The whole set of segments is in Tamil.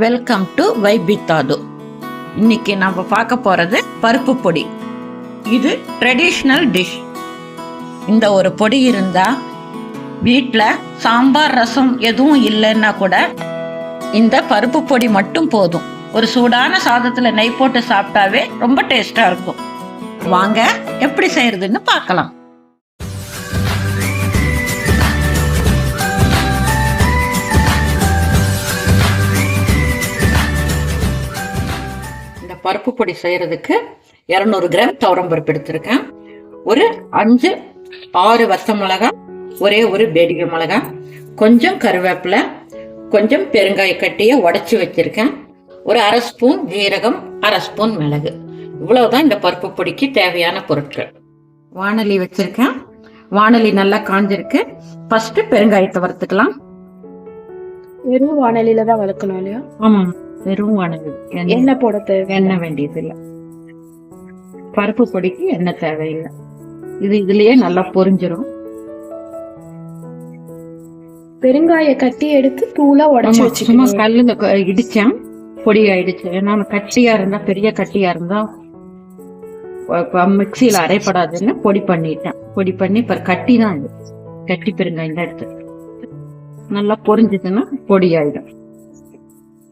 வெல்கம் டு வைபித்தாது இன்னைக்கு நம்ம பார்க்க போறது பருப்பு பொடி. இது ட்ரெடிஷ்னல் டிஷ் இந்த ஒரு பொடி இருந்தா வீட்டில் சாம்பார் ரசம் எதுவும் இல்லைன்னா கூட இந்த பருப்பு பொடி மட்டும் போதும். ஒரு சூடான சாதத்துல நெய் போட்டு சாப்பிட்டாவே ரொம்ப டேஸ்டா இருக்கும். வாங்க எப்படி செய்யறதுன்னு பார்க்கலாம். பருப்பு பொடி செய்யறதுக்கு இரநூறு கிராம் துவரம் பருப்பு எடுத்திருக்கேன். ஒரு அஞ்சு ஆறு வத்த மிளகாய் ஒரே ஒரு பேடிகை மிளகாய் கொஞ்சம் கருவேப்பிலை கொஞ்சம் பெருங்காய கட்டியை உடச்சி வச்சிருக்கேன். ஒரு அரை ஸ்பூன் ஜீரகம் அரை ஸ்பூன் மிளகு. இவ்வளவுதான் இந்த பருப்பு பொடிக்கு தேவையான பொருட்கள். வானலி வச்சிருக்கேன். வானலி நல்லா காஞ்சிருக்கு. ஃபர்ஸ்ட் பெருங்காயத்தை வறுத்துக்கலாம். வெறும் வானலியில தான் வளர்க்கணும் இல்லையா? ஆமாம் வெறும் வானலி எண்ணெய். போட தேவை எண்ணெய் வேண்டியது இல்லை பருப்பு பொடிக்கு எண்ணெய் தேவையில்லை. இது இதுலயே நல்லா பொரிஞ்சிரும். பெருங்காய கட்டி எடுத்து தூளா உடைச்சு சும்மா வச்சுக்கணும். கல்லுல இடிச்சேன். பொடி ஆயிடுச்சு. ஏன்னா கட்டியா இருந்தா பெரிய கட்டியா இருந்தா மிக்சியில அரைப்படாதுன்னு பொடி பண்ணிட்டேன். பொடி பண்ணி இப்ப கட்டி தான் இது. கட்டி பெருங்காயம் தான் எடுத்து. நல்லா பொரிஞ்சதுன்னா பொடி ஆயிடும்.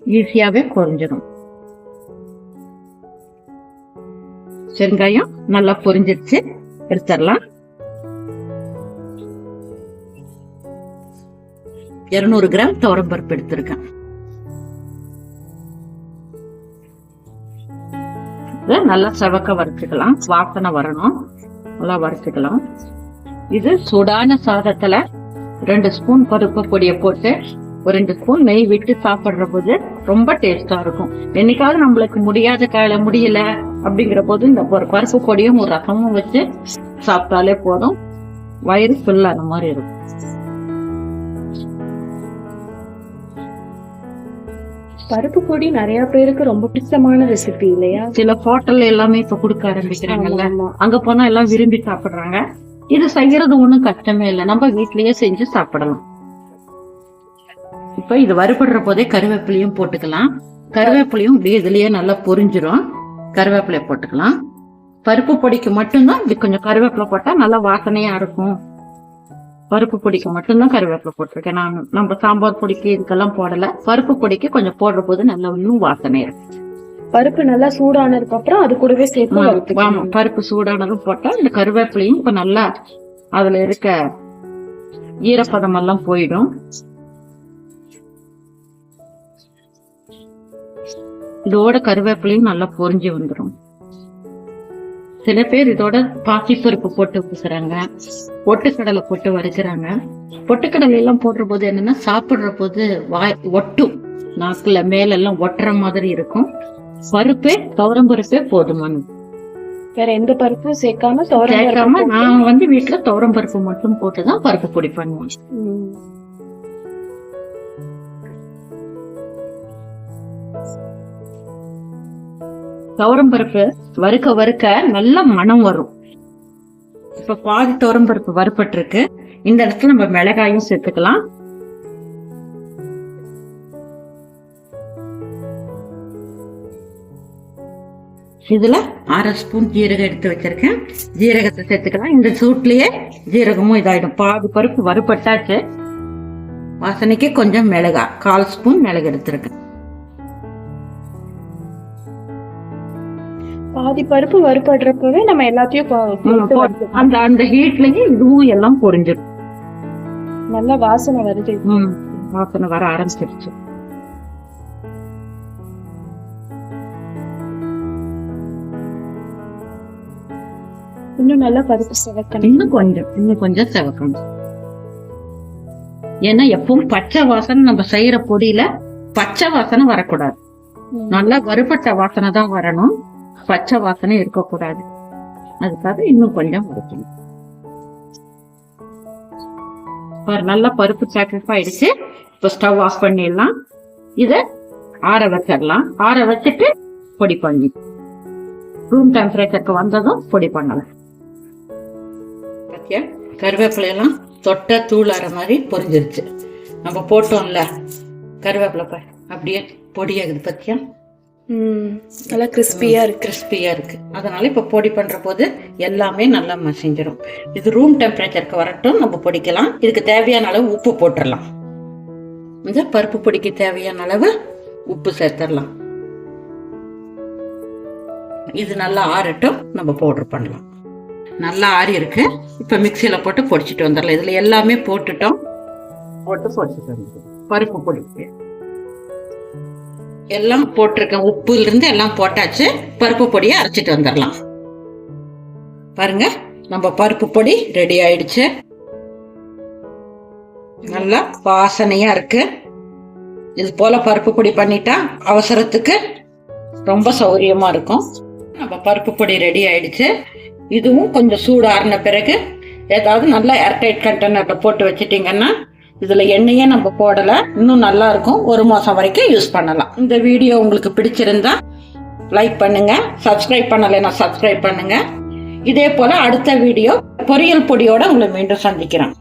ஈஸியாகவே பொரிஞ்சிடும் பெருங்காயம் நல்லா பொரிஞ்சிருச்சு. எடுத்துடலாம். இருநூறு கிராம் துவரம்பருப்பு எடுத்திருக்கேன். இதை நல்லா செவக்க வறுத்துக்கலாம். வாசனை வரணும். நல்லா வறுத்துக்கலாம். இது சூடான சாதத்துல ரெண்டு ஸ்பூன் பருப்பு பொடியை போட்டு ஒரு ரெண்டு ஸ்பூன் நெய் விட்டு சாப்பிடுற போது ரொம்ப டேஸ்டா இருக்கும். என்னைக்காவது நம்மளுக்கு முடியாத கால முடியல அப்படிங்கிற போது இந்த ஒரு பருப்பு பொடியும் ஒரு ரசமும் வச்சு சாப்பிட்டாலே போதும். வயிறு ஃபுல் ஆன மாதிரி இருக்கும். பருப்பு பொடி நிறைய பேருக்கு ரொம்ப பிடிச்சமான ரெசிபி இல்லையா? சில ஹோட்டல்ல எல்லாமே இப்ப கொடுக்க ஆரம்பிக்கிறாங்கல்ல. அங்க போனா எல்லாம் விரும்பி சாப்பிடுறாங்க. இது செய்யறது ஒண்ணும் கஷ்டமே இல்லை. நம்ம வீட்லயே செஞ்சு சாப்பிடலாம். இப்ப இது வறுபடுற போதே கருவேப்பிலையும் போட்டுக்கலாம். கருவேப்பிலையும் இப்படியே இதுலயே நல்லா பொரிஞ்சிரும். கருவேப்பிலையை போட்டுக்கலாம். பருப்பு பொடிக்கு மட்டும்தான் இப்படி கொஞ்சம் கருவேப்பிலை போட்டா நல்லா வாசனையா இருக்கும். பருப்பு பொடிக்கு மட்டும்தான் கருவேப்பிலை போட்டிருக்கேன். நான் நம்ம சாம்பார் பொடிக்கு இதுக்கெல்லாம் போடல. பருப்பு பொடிக்கு கொஞ்சம் போடுற போது நல்லா இன்னும் வாசனை இருக்கும் பருப்பு நல்லா சூடானதுக்கு அப்புறம் அது கூடவே சேர்த்து ஆமா, பருப்பு சூடானதும் போட்டா இந்த கருவேப்பிலையும் இப்ப நல்லா அதுல இருக்க ஈரப்பதம் எல்லாம் போயிடும். இதோட கருவேப்பிலையும் நல்லா பொரிஞ்சு வந்துடும் சில பேர் இதோட பாசிப்பருப்பு போட்டு பூசுறாங்க. பொட்டுக்கடலை போட்டு வறுக்கிறாங்க. பொட்டுக்கடலை எல்லாம் போடுற போது என்னன்னா சாப்பிடுற போது வாய் ஒட்டும் நாக்குல மேல எல்லாம் ஒட்டுற மாதிரி இருக்கும். பருப்பே துவரம் பருப்பே போதுமானது. வேற எந்த பருப்பும் சேர்க்காம துவரம் பருப்பு நான் வந்து வீட்டுல துவரம் பருப்பு மட்டும் போட்டுதான் பருப்பு பொடி பண்ணுவேன். துவரம் பருப்பு வறுக்க வறுக்க நல்ல மணம் வரும். இப்ப பாதி துவரம் பருப்பு வறுபட்டிருக்கு. இந்த இடத்துல நம்ம மிளகாயும் சேர்த்துக்கலாம். இதுல அரை ஸ்பூன் ஜீரகம் எடுத்து வச்சிருக்கேன். ஜீரகத்தை சேர்த்துக்கலாம். இந்த சூட்லயே ஜீரகமும் இதாயிடும். பாதி பருப்பு வறுப்பட்டாச்சு வாசனைக்கு கொஞ்சம் மிளகா கால் ஸ்பூன் மிளகு எடுத்திருக்கேன். பாதி பருப்பு வறுபடுறப்பவே நம்ம எல்லாத்தையும். அந்த அந்த ஹீட்லயே இதுவும் எல்லாம் பொரிஞ்சிடும் நல்லா வாசனை வருது. வாசனை வர ஆரம்பிச்சிருச்சு. இன்னும் நல்லா பருப்பு சிவக்கணும். இன்னும் கொஞ்சம் இன்னும் கொஞ்சம் செவக்கணும். ஏன்னா எப்பவும் பச்சை வாசனை நம்ம செய்யற பொடியில பச்சை வாசனை வரக்கூடாது. நல்லா வறுபட்ட வாசனை தான் வரணும். பச்சை வாசனை இருக்கக்கூடாது. அதுக்காக இன்னும் கொஞ்சம் வறுக்கணும் ஒரு நல்லா பருப்பு சாக்ரிஃபை ஆயிடுச்சு. இப்போ ஸ்டவ் ஆஃப் பண்ணிடலாம். இதை ஆற வச்சிடலாம். ஆற வச்சுட்டு பொடி பண்ணி. ரூம் டெம்பரேச்சருக்கு வந்ததும் பொடி பண்ணலாம். பாத்தியா? கருவேப்பிலையெல்லாம் தொட்ட தூளாற மாதிரி பொரிஞ்சிருச்சு. நம்ம போட்டோம்ல கருவேப்பிலை அப்படியே பொடியாகுது பத்தியா? நல்லா கிறிஸ்பியா இருக்கு. கிறிஸ்பியா இருக்கு. அதனால இப்ப பொடி பண்ற போது எல்லாமே நல்லா மசிஞ்சிரும். இது ரூம் டெம்பரேச்சருக்கு வரட்டும் நம்ம பொடிக்கலாம். இதுக்கு தேவையான அளவு உப்பு போட்டுடலாம் இந்த பருப்பு பொடிக்கு தேவையான அளவு உப்பு சேர்த்துடலாம் இது நல்லா ஆறட்டும் நம்ம பவுடர் பண்ணலாம். நல்லா ஆறி இருக்கு. இப்ப மிக்சியில போட்டு பொடிச்சிட்டு வந்துடலாம். இதுல எல்லாமே போட்டுட்டோம். போட்டு பொடிச்சிட்டு வந்துடும் பருப்பு பொடிக்கு எல்லாம் போட்டிருக்கேன் உப்புல இருந்து எல்லாம் போட்டாச்சு. பருப்பு பொடியை அரைச்சிட்டு வந்துடலாம் பாருங்க நம்ம பருப்பு பொடி ரெடி ஆயிடுச்சு. நல்லா வாசனையா இருக்கு. இது போல பருப்பு பொடி பண்ணிட்டா அவசரத்துக்கு ரொம்ப சௌகரியமா இருக்கும். நம்ம பருப்பு பொடி ரெடி ஆயிடுச்சு. இதுவும் கொஞ்சம் சூடாறின பிறகு ஏதாவது நல்லா ஏர்டைட் கண்டெய்னர்ல போட்டு வச்சிட்டீங்கன்னா இதுல எண்ணெயே நம்ம போடல. இன்னும் நல்லா இருக்கும். ஒரு மாசம் வரைக்கும் யூஸ் பண்ணலாம். இந்த வீடியோ உங்களுக்கு பிடிச்சிருந்தா லைக் பண்ணுங்க. சப்ஸ்கிரைப் பண்ணலைன்னா சப்ஸ்கிரைப் பண்ணுங்க. இதே போல அடுத்த வீடியோ பொரியல் பொடியோட உங்களை மீண்டும் சந்திக்கிறேன்.